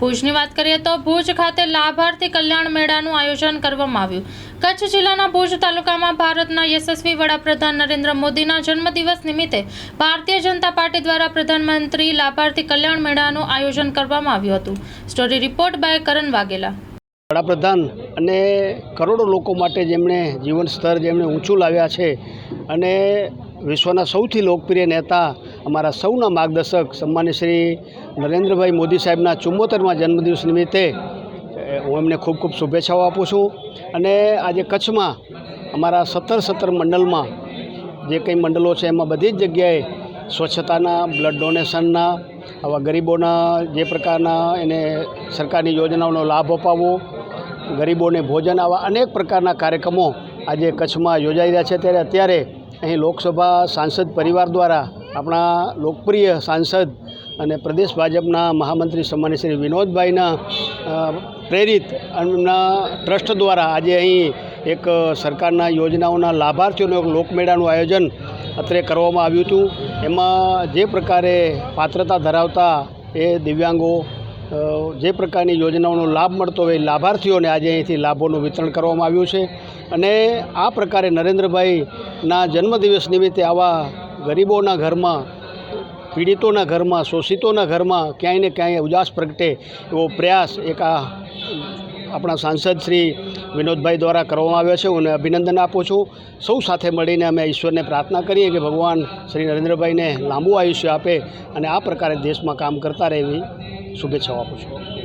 ભુજની વાત કરીએ તો ભુજ ખાતે લાભાર્થી કલ્યાણ મેળાનું આયોજન કરવામાં આવ્યું. કચ્છ જિલ્લાના ભુજ તાલુકામાં ભારતના યશસ્વી વડાપ્રધાન નરેન્દ્ર મોદીના જન્મદિવસ નિમિત્તે ભારતીય જનતા પાર્ટી દ્વારા પ્રધાનમંત્રી લાભાર્થી કલ્યાણ મેળાનું આયોજન કરવામાં આવ્યું હતું. Story report by Karan Vaghela. વડાપ્રધાન અને કરોડો લોકો માટે જેમણે જીવન સ્તર જેમણે ઊંચું લાવ્યા છે અને વિશ્વના સૌથી લોકપ્રિય નેતા, અમારા સૌના માર્ગદર્શક સન્માન્ય શ્રી નરેન્દ્રભાઈ મોદી સાહેબના ચુમ્મોતેરમાં જન્મદિવસ નિમિત્તે હું એમને ખૂબ ખૂબ શુભેચ્છાઓ આપું છું. અને આજે કચ્છમાં, અમારા સત્તર સત્તર મંડળમાં જે કંઈ મંડળો છે, એમાં બધી જ જગ્યાએ સ્વચ્છતાના, બ્લડ ડોનેશનના, આવા ગરીબોના જે પ્રકારના એને સરકારની યોજનાઓનો લાભ અપાવવો ગરીબોને ભોજન આવા અનેક પ્રકારના કાર્યક્રમો આજે કચ્છમાં યોજાઈ રહ્યા છે. ત્યારે અત્યારે અહીં લોકસભા સાંસદ પરિવાર દ્વારા આપણા લોકપ્રિય સાંસદ અને પ્રદેશ ભાજપના મહામંત્રી સન્માન્ય શ્રી વિનોદભાઈના પ્રેરિત એમના ટ્રસ્ટ દ્વારા આજે અહીં એક સરકારના યોજનાઓના લાભાર્થીઓનું એક લોકમેળાનું આયોજન અત્રે કરવામાં આવ્યું હતું. એમાં જે પ્રકારે પાત્રતા ધરાવતા એ દિવ્યાંગો જે પ્રકારની યોજનાઓનો લાભ મળતો હોય લાભાર્થીઓને આજે અહીંથી લાભોનું વિતરણ કરવામાં આવ્યું છે. અને આ પ્રકારે નરેન્દ્રભાઈના જન્મદિવસ નિમિત્તે આવા ગરીબોના ઘરમાં, પીડિતોના ઘરમાં, શોષિતોના ઘરમાં ક્યાંય ને ક્યાંય ઉજાસ પ્રગટે એવો પ્રયાસ એક આ આપણા સાંસદ શ્રી વિનોદભાઈ દ્વારા કરવામાં આવ્યો છે. હું અભિનંદન આપું છું. સૌ સાથે મળીને અમે ઈશ્વરને પ્રાર્થના કરીએ કે ભગવાન શ્રી નરેન્દ્રભાઈને લાંબુ આયુષ્ય આપે અને આ પ્રકારે દેશમાં કામ કરતા રહે એવી શુભેચ્છાઓ આપું છું.